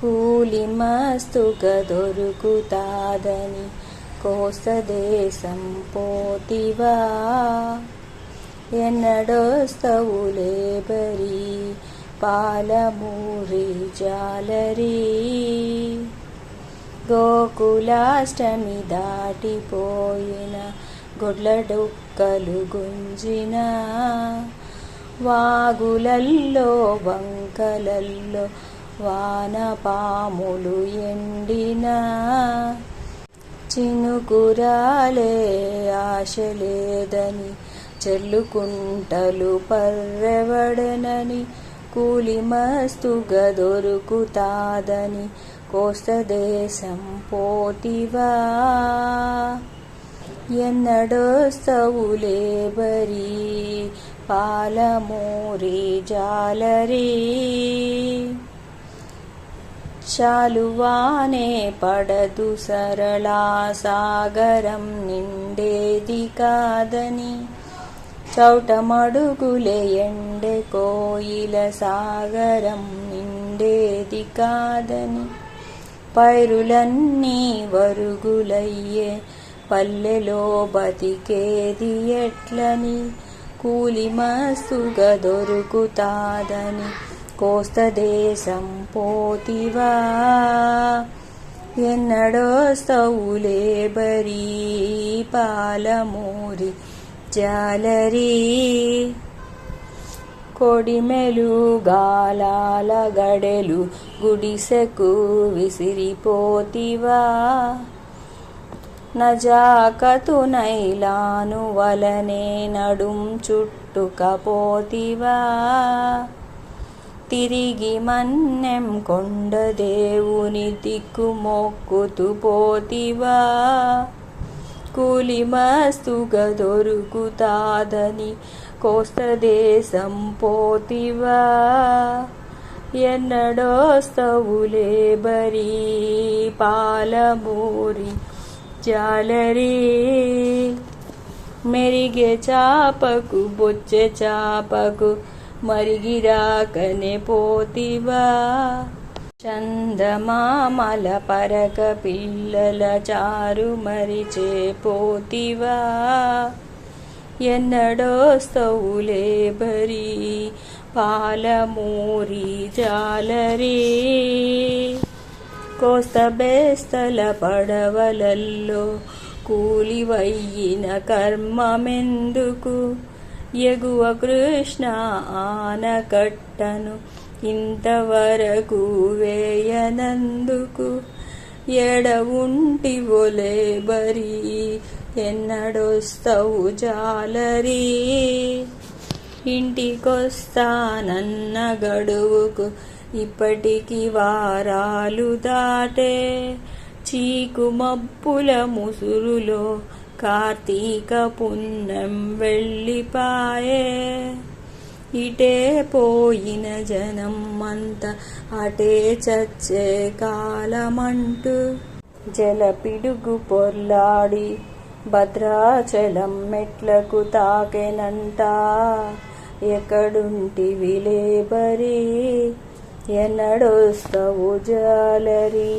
కూలి మస్తుగా దొరుకుతాదని కోసదేశం పోతివా. ఎన్నడొస్తవు లేబరి పాలమూరి జాలరి. గోకులాష్టమి దాటిపోయిన గుడ్లడుక్కలు గుంజిన వాగులల్లో వంకలల్లో వానపాములు ఎండిన చినుకురాలే ఆశ లేదని చెల్లుకుంటలు పర్రెవడనని కూలి మస్తుగా దొరుకుతాదని కోస్తదేశం పోతివా ఎన్నడొస్తవు బరీ పాలమూరి జాలరీ? చాలువానే పడదు సరళా సాగరం నిండేది కాదని. చౌటమడుగులే ఎండె కోయిల సాగరం నిండేది కాదని. పైరులన్నీ వరుగులయ్యే పల్లెలో బతికేది ఎట్లని? కూలి మస్తుగా దొరుకుతాదని కోస్తదేశం పోతివా. ఎన్నడోస్తవులే బరీ పాలమూరి జాలరీ. కొడిమెలు గాలాల గడెలు గుడిసెకు విసిరిపోతివా నజాకతు నైలాను వలనే నడుం చుట్టుకపోతివా తిరిగి మన్నెం కొండ దేవుని దిక్కు మొక్కుతూ పోతివా. కూలిమస్తుగా దొరుకుతాదని కోస్తదేశం పోతివా. ఎన్నడోస్తవులే బరీ పాలమూరి జాలరీ. మెరిగే చాపకు బొచ్చే చాపకు మరిగిరాకనే పోతివా. చందమామల పరక పిల్లల చారు మరిచే పోతివా. ఎన్నడోస్తవు లేబరి పాలమూరి జాలరి. కోస్త బేస్తల పడవలల్లో కూలివయ్యిన కర్మమెందుకు? ఎగువ కృష్ణ ఆనకట్టను ఇంతవరకు వేయనందుకు ఎడవుంటి ఒలే బరి ఎన్నడొస్తవు జాలరి? ఇంటికొస్తానన్న గడువుకు ఇప్పటికి వారాలు దాటే చీకు మబ్బుల ముసురులో కార్తీక పుణ్యం వెళ్ళిపాయే ఇటే పోయిన జనం అంత అటే చచ్చే కాలమంటూ జలపిడుగు పొర్లాడి భద్రాచలం మెట్లకు తాకెనంట ఎక్కడుంటి విలేబరి ఎన్నడొస్తవు జాలరి?